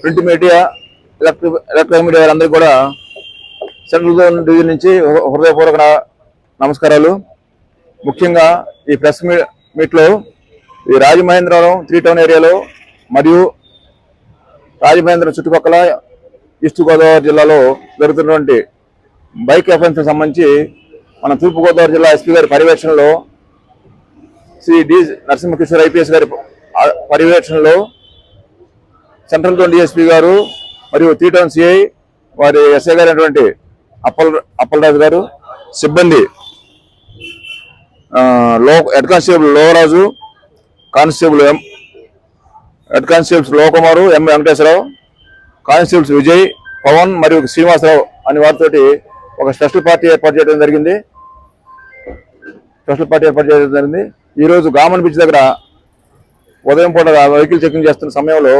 Print media electric electronic media వారందరికీ కూడా central zone division నుంచి హృ- హృదయపూర్వక నమస్కారాలు. ముఖ్యంగా ఈ ప్రెస్ మీ మీట్లో ఈ రాజమహేంద్రవరం త్రీ టౌన్ ఏరియాలో మరియు రాజమహేంద్రం చుట్టుపక్కల ఈస్ట్ గోదావరి జిల్లాలో జరుగుతున్నటువంటి బైక్ ఎఫెన్స్కి సంబంధించి మన తూర్పుగోదావరి జిల్లా ఎస్పీ గారి పర్యవేక్షణలో శ్రీ డి నరసింహకిషోర్ ఐపీఎస్ గారి పర్యవేక్షణలో సెంట్రల్ జోన్ డిఎస్పీ గారు మరియు త్రీ టౌన్ సిఐ వారి ఎస్ఐ గారు అయినటువంటి అప్పల్ అప్పలరాజు గారు సిబ్బంది లో head constable Lovaraju constable M head constables Lokumaru M Venkateswararao constables Vijay Pawan మరియు శ్రీనివాసరావు అని వారితోటి ఒక స్పెషల్ పార్టీ ఏర్పాటు చేయడం జరిగింది. స్పెషల్ పార్టీ ఏర్పాటు చేయడం జరిగింది. ఈరోజు గామన్ బీచ్ దగ్గర ఉదయం పూట వెహికల్ చెకింగ్ చేస్తున్న సమయంలో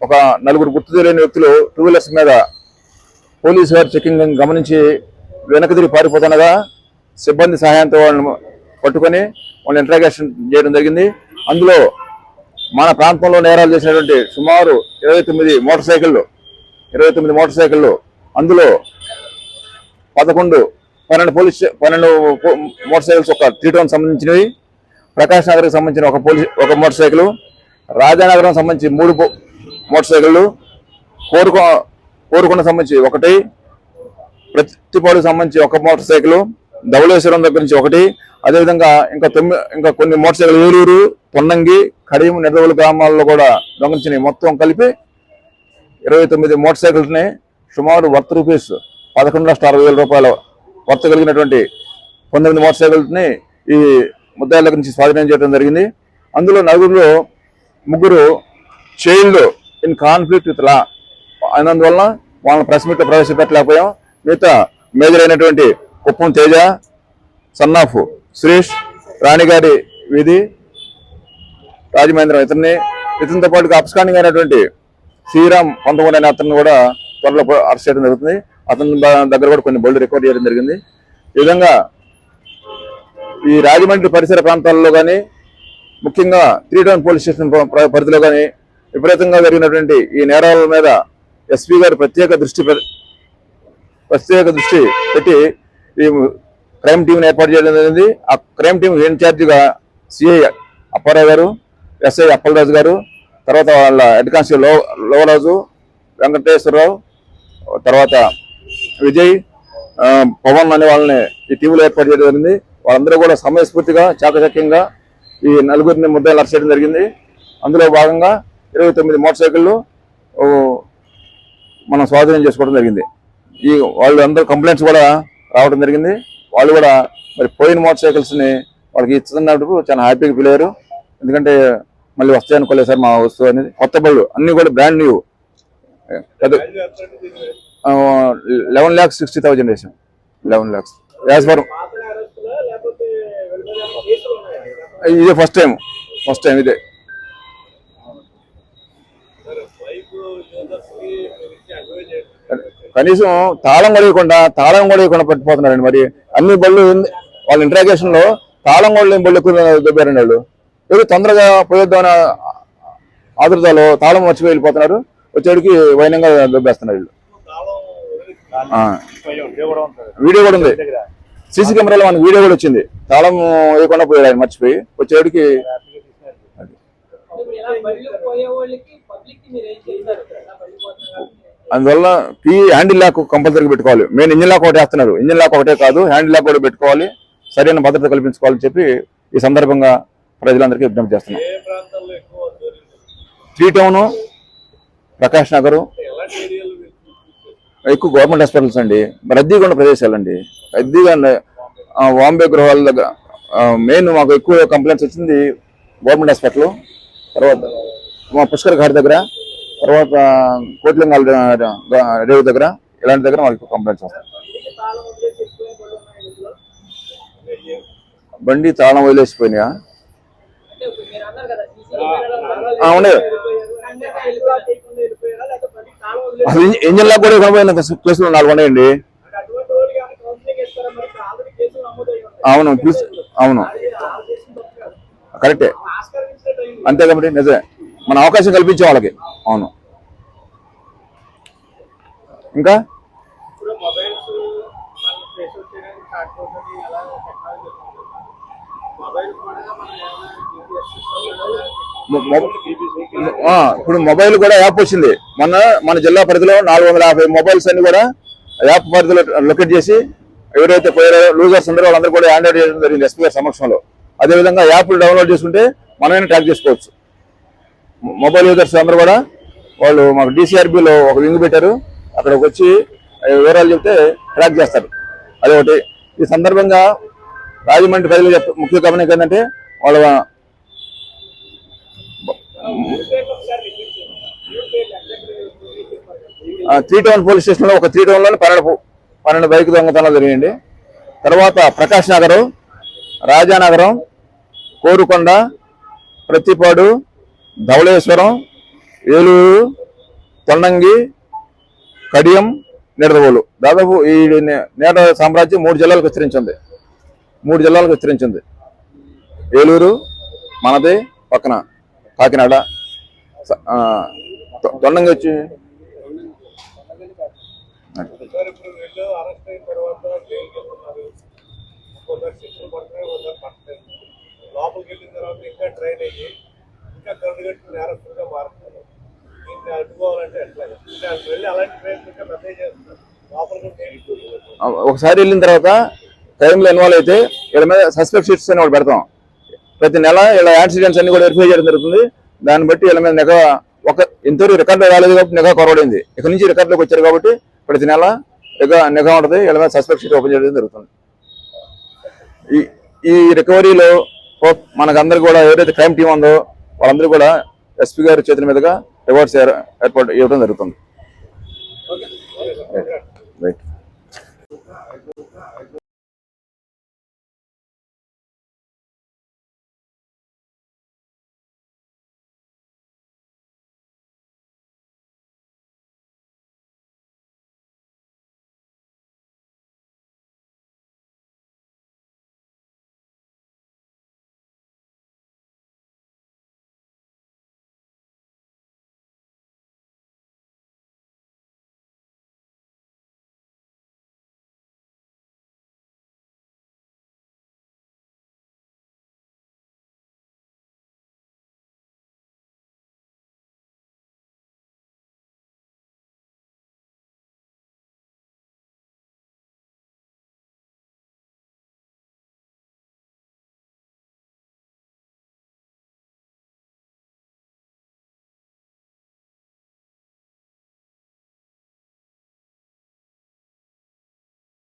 ఒక నలుగురు గుర్తు తెలియని వ్యక్తులు టూ వీలర్స్ మీద పోలీసు వారి చెకింగ్ గమనించి వెనక తిరిగి పారిపోతుండగా సిబ్బంది సహాయంతో వాళ్ళని పట్టుకొని వాళ్ళని ఇంట్రాగేషన్ చేయడం జరిగింది. అందులో మన ప్రాంతంలో నేరాలు చేసినటువంటి సుమారు ఇరవై తొమ్మిది మోటార్ సైకిళ్ళు ఇరవై తొమ్మిది మోటార్ సైకిళ్ళు అందులో పదకొండు పన్నెండు పోలీస్ పన్నెండు మోటార్ సైకిల్స్ ఒక తీటం సంబంధించినవి ప్రకాష్ నగర్కి సంబంధించిన ఒక పోలీస్ ఒక మోటార్ సైకిల్ రాజానగరం సంబంధించి మూడు మోటార్ సైకిళ్ళు కోరుకో కోరుకొండ సంబంధించి ఒకటి ప్రతిపాడుకు సంబంధించి ఒక మోటార్ సైకిల్ ధవళేశ్వరం దగ్గర నుంచి ఒకటి అదేవిధంగా ఇంకా తొమ్మిది ఇంకా కొన్ని మోటార్ సైకిల్ ఏలూరు పొన్నంగి కడియం నిడదవోలు గ్రామాల్లో కూడా దొంగలించినవి. మొత్తం కలిపి ఇరవై తొమ్మిది మోటార్ సైకిల్స్ని సుమారు వర్త్ రూపీస్ పదకొండు లక్షల అరవై వేల రూపాయల వర్త కలిగినటువంటి పంతొమ్మిది మోటార్ సైకిల్స్ని ఈ ముద్దాయిల నుంచి స్వాధీనం చేయడం జరిగింది. అందులో నలుగురిలో ముగ్గురు child in conflict with law అయినందువలన వాళ్ళని ప్రెస్ మీట్లో ప్రవేశపెట్టలేకపోయాం. మిగతా మేజర్ అయినటువంటి కుప్పం తేజ సన్నాఫ్ సురేష్ రాణిగారి వీధి రాజమహేంద్రం ఇతన్ని. ఇతనితో పాటు అప్స్కాండింగ్ అయినటువంటి శ్రీరామ్ పంతొమ్మిది అనే అతను కూడా త్వరలో అరెస్ట్ చేయడం జరుగుతుంది. అతని దగ్గర కూడా కొన్ని బోల్డ్ రికవర్ చేయడం జరిగింది. ఈ విధంగా ఈ రాజమండ్రి పరిసర ప్రాంతాల్లో కానీ ముఖ్యంగా త్రీ టౌన్ పోలీస్ స్టేషన్ పరిధిలో కానీ విపరీతంగా జరిగినటువంటి ఈ నేరాల మీద ఎస్పీ గారు ప్రత్యేక దృష్టి పె- ప్రత్యేక దృష్టి పెట్టి ఈ క్రైమ్ టీంని ఏర్పాటు చేయడం జరిగింది. ఆ క్రైమ్ టీం ఇన్ఛార్జిగా సిఐ అప్పారావు గారు ఎస్ఐ అప్పలరాజు గారు తర్వాత వాళ్ళ హెడ్ కానిస్టేబుల్లో లోవరాజు వెంకటేశ్వరరావు తర్వాత విజయ్ పవన్ అనే వాళ్ళని ఈ టీంలో ఏర్పాటు చేయడం జరిగింది. వాళ్ళందరూ కూడా సమయస్ఫూర్తిగా చాకచక్యంగా ఈ నలుగురిని ముద్దలు అరచేయడం జరిగింది. అందులో భాగంగా ఇరవై తొమ్మిది మోటార్ సైకిళ్ళు మనం స్వాధీనం చేసుకోవడం జరిగింది. ఈ వాళ్ళు అందరూ కంప్లైంట్స్ కూడా రావడం జరిగింది. వాళ్ళు కూడా మరి పోయిన మోటార్ సైకిల్స్ని వాళ్ళకి ఇస్తున్నప్పుడు చాలా హ్యాపీగా ఫీల్ అయ్యారు. ఎందుకంటే మళ్ళీ వస్తాయి అనుకోలేదు సార్ మా వస్తువు అనేది కొత్త బళ్ళు అన్ని కూడా brand new eleven lakhs sixty thousand వేసాం. లెవెన్ ల్యాక్స్ యాజ్ ఫర్ ఇదే ఫస్ట్ టైం ఫస్ట్ టైం ఇదే. కనీసం తాళం కూడా ఇవ్వకుండా తాళం కూడా ఇవ్వకుండా పట్టిపోతున్నారండి మరి. అన్ని బళ్ళు వాళ్ళ ఇంట్రాగేషన్లో తాళం కూడా లేని బళ్ళు ఎక్కువ దొబ్బారండి వాళ్ళు. ఏదో తొందరగా పోయొద్దామని ఆదుర్దాలో తాళం మర్చిపోయి వెళ్ళిపోతున్నారు. వచ్చేటికి వైనంగా దొబ్బేస్తున్నారు వీళ్ళు. ఆ. వీడియో కూడా ఉంది. సీసీ కెమెరాలో మనకి వీడియో కూడా వచ్చింది. తాళం వేయకుండా పోయాడు ఆయన మర్చిపోయి. వచ్చేటికి అందువల్ల కీ హ్యాండిల్ లాక్ కంపల్సరీగా పెట్టుకోవాలి. మెయిన్ ఇంజిన్ లాక్ ఒకటి వేస్తున్నారు. ఇంజిన్ లాక్ ఒకటే కాదు హ్యాండిల్ లాక్ కూడా పెట్టుకోవాలి. సరైన భద్రత కల్పించుకోవాలని చెప్పి ఈ సందర్భంగా ప్రజలందరికీ విజ్ఞప్తి చేస్తున్నాం. త్రీ టౌన్ ప్రకాష్ నగర్ ఎక్కువ గవర్నమెంట్ హాస్పిటల్స్ అండి. రద్దీగా ఉన్న ప్రదేశాలండి రద్దీగా వాంబే గృహాల దగ్గర మెయిన్ మాకు ఎక్కువ కంప్లైంట్స్ వచ్చింది గవర్నమెంట్ హాస్పిటల్. తర్వాత మా పుష్కర్ ఘాట్ దగ్గర తర్వాత కోట్లింగాల రేవు దగ్గర ఇలాంటి దగ్గర వాళ్ళకి కంప్లైంట్ కంప్లైంట్స్ వస్తాయి. బండి తాళం వదిలేసిపోయినాయా? అంటే ఉన్నాయి. అసలు లాక్ కూడా కొనపోయిన ప్లేస్లో నాలుగు ఉన్నాయండి. అవును అవును. కరెక్టే. అంతే కాబట్టి నిజమే. మన అవకాశం కల్పించే వాళ్ళకి. అవును. ఇంకా? ఇప్పుడు మనం మొబైల్ కూడా మనం యాప్ వచ్చింది. మొన్న మన జిల్లా పరిధిలో నాలుగు వందల యాభై మొబైల్స్ అన్ని కూడా యాప్ పరిధిలో లొకేట్ చేసి ఎవరైతే పోయారో లూజర్స్ అందరూ వాళ్ళందరూ కూడా ఆండ్రాయిడ్ చేయడం జరిగింది ఎస్పీ గారి సమక్షంలో. అదేవిధంగా యాప్లు డౌన్లోడ్ చేసుకుంటే మనమైనా ట్రాక్ చేసుకోవచ్చు. మొబైల్ యూజర్స్ అందరూ కూడా వాళ్ళు మాకు డీసీఆర్బీలో ఒక వింగ్ పెట్టారు. అక్కడికి వచ్చి వివరాలు చెప్తే ట్రాక్ చేస్తారు. అదొకటి ఈ సందర్భంగా రాజమండ్రి ప్రజలు ముఖ్య గమనిక ఏంటంటే వాళ్ళ త్రీ టౌన్ పోలీస్ స్టేషన్లో ఒక త్రీ టౌన్లోనే పన్నెండు పన్నెండు బైక్ దొంగతనాలు జరిగింది తర్వాత ప్రకాష్ నగరం రాజానగరం కోరుకొండ ప్రతిపాడు ధవళేశ్వరం ఏలూరు తొండంగి కడియం నిడదవోలు. దాదాపు ఈ నేట సామ్రాజ్యం మూడు జిల్లాలకు విస్తరించింది. మూడు జిల్లాలకు విస్తరించింది. ఏలూరు మనది పక్కన కాకినాడ. స- తొండంగి వచ్చి లోపలికి వెళ్ళిన తర్వాత ఇంకా ట్రైన్ అయ్యి ఇంకా మారుతున్నారు. దీన్ని అడ్డుకోవాలంటే ఎట్లా? వెళ్ళి అలాంటి ట్రైన్ మెసేజ్ చేస్తున్నారు ఒకసారి వెళ్ళిన తర్వాత క్రైమ్లో ఇన్వాల్వ్ అయితే వీళ్ళ మీద సస్పెక్ట్ షీట్స్ అని ఒకటి పెడతాం. ప్రతి నెల వీళ్ళ యాక్సిడెంట్స్ అన్ని కూడా వెరిఫై చేయడం జరుగుతుంది. దాన్ని బట్టి వీళ్ళ మీద నిఘా ఒక ఇంతవరకు రికార్డు రాలేదు కాబట్టి నిఘా కొరవడింది. ఇక్కడ నుంచి రికార్డులోకి వచ్చారు కాబట్టి ప్రతి నెల నిఘా నిఘా ఉంటుంది. వీళ్ళ మీద సస్పెక్ట్ షీట్ ఓపెన్ చేయడం జరుగుతుంది. ఈ ఈ రికవరీలో మనకందరికి కూడా ఎవరైతే క్రైమ్ టీం ఉందో వాళ్ళందరూ కూడా ఎస్పీ గారి చేతుల మీదుగా రివార్డ్స్ ఏర్పాటు ఇవ్వడం జరుగుతుంది. రైట్